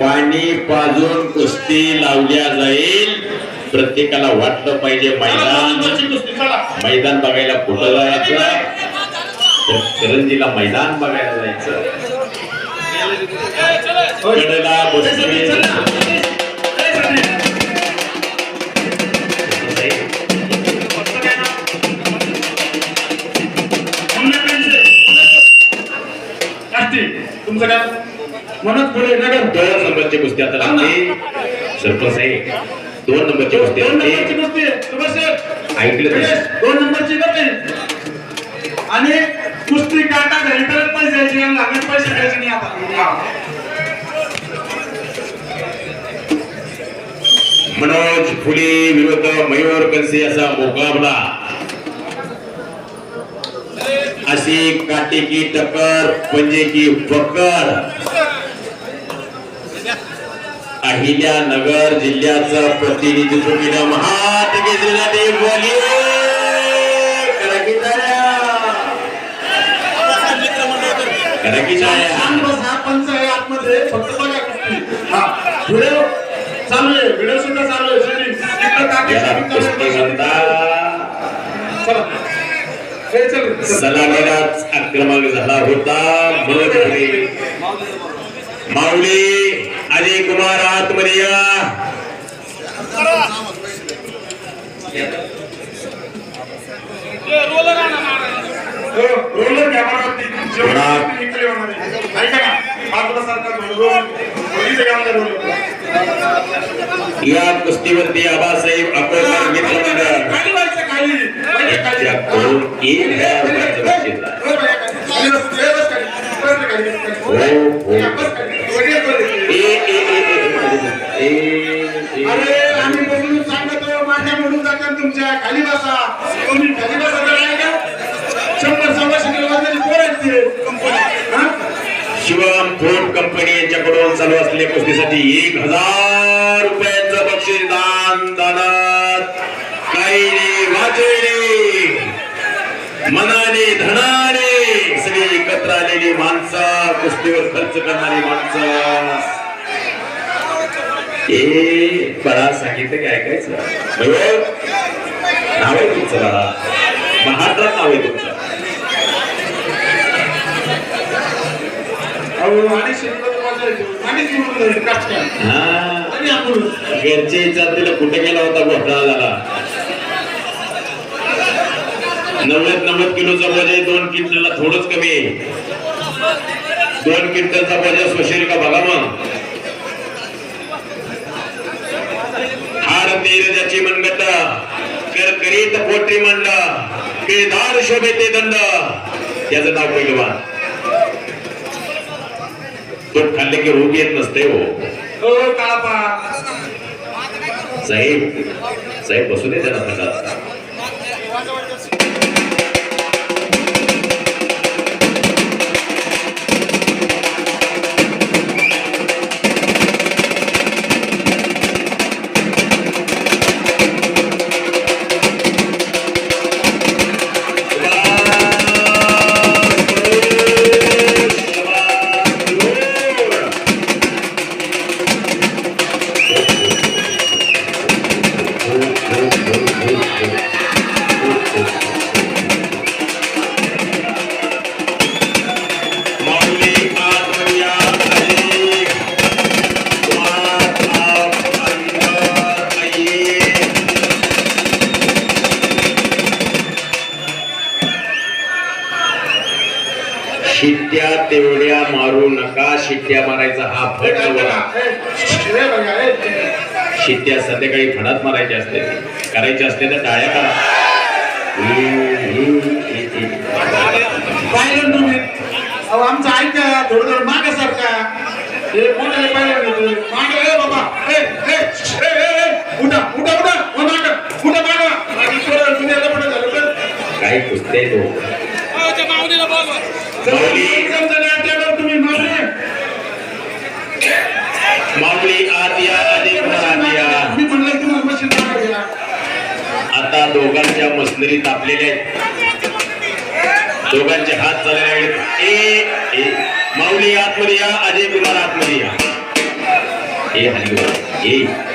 पाणी पाजून कुस्ती लावल्या जाईल. प्रत्येकाला वाटलं पाहिजे मैदान. मैदान बघायला कुठं जायचं? तर करंजीला मैदान बघायला जायचं. तुमचं काय पुढे नगर दोन नंबरची कुस्ती आता लागते सरपंच आहे. दोन नंबरची कुस्ती दोन नंबरची लागते कुस्ती. ऐकलं दोन नंबरची कुस्ती आणि कुस्ती काटा घरी तर पैसे द्यायचे आम्ही पैसे द्यायचे नाही आता. मनोज फुले विरुद्ध मयूर कनसे असा मुकाबला. अशी काटेकी टकर म्हणजे की बकर अहिल्या नगर जिल्ह्याचं प्रतिनिधित्व केलं महात घेतलेला बोली. करा की आहे आतमध्ये फक्त बघा चालू आहे व्हिडिओ सलामीलाच आक्रमक झाला होता माऊली अजय कुमार आतमध्ये या. हो, रोलर. या कुस्तीवरती आबासाहेब अकोलकर मित्र अरे आम्ही सांगतो माझ्या म्हणून जातात तुमच्या खाली बसा तुम्ही खाली बसा का शंभर सव्वाशे किलो पोर आहेत ते शिवम फूड कंपनी यांच्याकडून चालू असलेल्या कुस्तीसाठी एक हजार रुपये रे वाचले मनाने धनाने सगळी एकत्र आलेली माणसं कुस्तीवर खर्च करणारी माणसं. ए बरा सांगितलं की ऐकायचं. बरोबर नाव आहे तुमचं? बरा महाराष्ट्रात नाव आहे तुमचं. हा. घरच्या विचारतीला कुठे गेला होता घोटाळा झाला नव्वद नव्वद किलोचा वजन दोन क्विंटलला थोडंच कमी आहे. दोन क्विंटलचा वजन सोशेल का बघा मग. हार तेर ज्याची मनगट करकरीत पोटरी मंड केदार शोभेते दंड. याचं नाव पहिलवान तो खाल्ले की रोग येत नसते हो. हो साहेब साहेब बसू दे त्यांना थंडात शिट्ट्या तेवढ्या मारू नका. शिट्ट्या मारायचा हा हे फट? हे, हे हे. शिट्ट्या संध्याकाळी फडात मारायच्या असते. करायच्या असते तर टाळ्या करा. हे, हे, हे, हे. पाहिलं तुम्ही? अहो आमचं ऐका थोडं थोडं मागे सारखा हे मोठ्याने पाहिलं. मागे बाबा. ए ए ए ए ए उठा उठा उठा. मागे उठा मागे. मागे थोडं दुनियाला पडत झालं तर काय कुस्ते तो माऊली माऊली आत या मी म्हणलं तुम्हाला मशीन आता दोघांच्या मशनरी तापलेल्या आहेत. दोघांचे हात चालले आहेत. ए ए. माऊली आतमध्ये या अजय कुमार आतमध्ये या. ए हरिओम. ए.